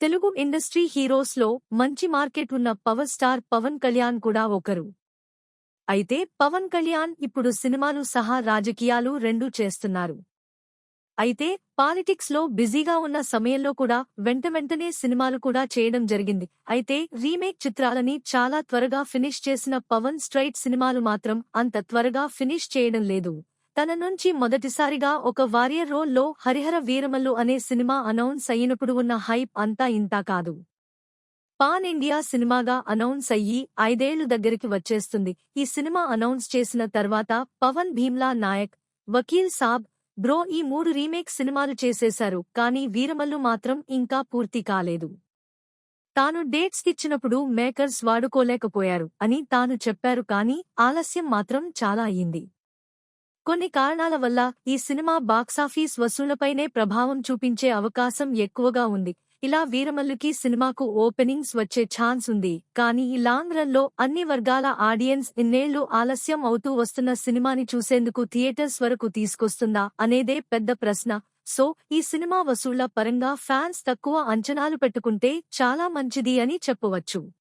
Telugu industry హీరోస్లో మంచి market ఉన్న power star Pawan Kalyan కూడా ఒకరు. అయితే పవన్ కళ్యాణ్ ఇప్పుడు సినిమాలు సహా రాజకీయాలు రెండూ చేస్తున్నారు. అయితే పాలిటిక్స్లో బిజీగా ఉన్న సమయంలో కూడా వెంట వెంటనే సినిమాలు కూడా చేయడం జరిగింది. అయితే రీమేక్ చిత్రాలని చాలా త్వరగా ఫినిష్ చేసిన పవన్ స్ట్రైట్ సినిమాలు మాత్రం అంత త్వరగా ఫినిష్ చేయడం లేదు. తన నుంచి మొదటిసారిగా ఒక వారియర్ రోల్లో హరిహర వీరమల్లు అనే సినిమా అనౌన్స్ అయినప్పుడు ఉన్న హైప్ అంతా ఇంతా కాదు. పాన్ ఇండియా సినిమాగా అనౌన్స్ అయ్యి ఐదేళ్ళు దగ్గరికి వచ్చేస్తుంది. ఈ సినిమా అనౌన్స్ చేసిన తర్వాత పవన్ భీమ్లా నాయక్ వకీల్ సాబ్ బ్రో ఈ మూడు రీమేక్ సినిమాలు చేసేశారు. కానీ వీరమల్లు మాత్రం ఇంకా పూర్తి కాలేదు. తాను డేట్స్ ఇచ్చినప్పుడు మేకర్స్ వాడుకోలేకపోయారు అని తాను చెప్పారు. కానీ ఆలస్యం మాత్రం చాలా అయింది కొన్ని కారణాల వల్ల ఈ సినిమా బాక్సాఫీస్ వసూళ్ళపైనే ప్రభావం చూపించే అవకాశం ఎక్కువగా ఉంది. ఇలా వీరమల్లుకి సినిమాకు ఓపెనింగ్స్ వచ్చే ఛాన్స్ ఉంది. కానీ ఈ లాంగ్ రన్లో అన్ని వర్గాల ఆడియన్స్ ఇన్నేళ్ళు ఆలస్యం అవుతూ వస్తున్న సినిమాని చూసేందుకు థియేటర్స్ వరకు తీసుకొస్తుందా అనేదే పెద్ద ప్రశ్న. సో ఈ సినిమా వసూళ్ళ పరంగా ఫ్యాన్స్ తక్కువ అంచనాలు పెట్టుకుంటే చాలా మంచిది అని చెప్పవచ్చు.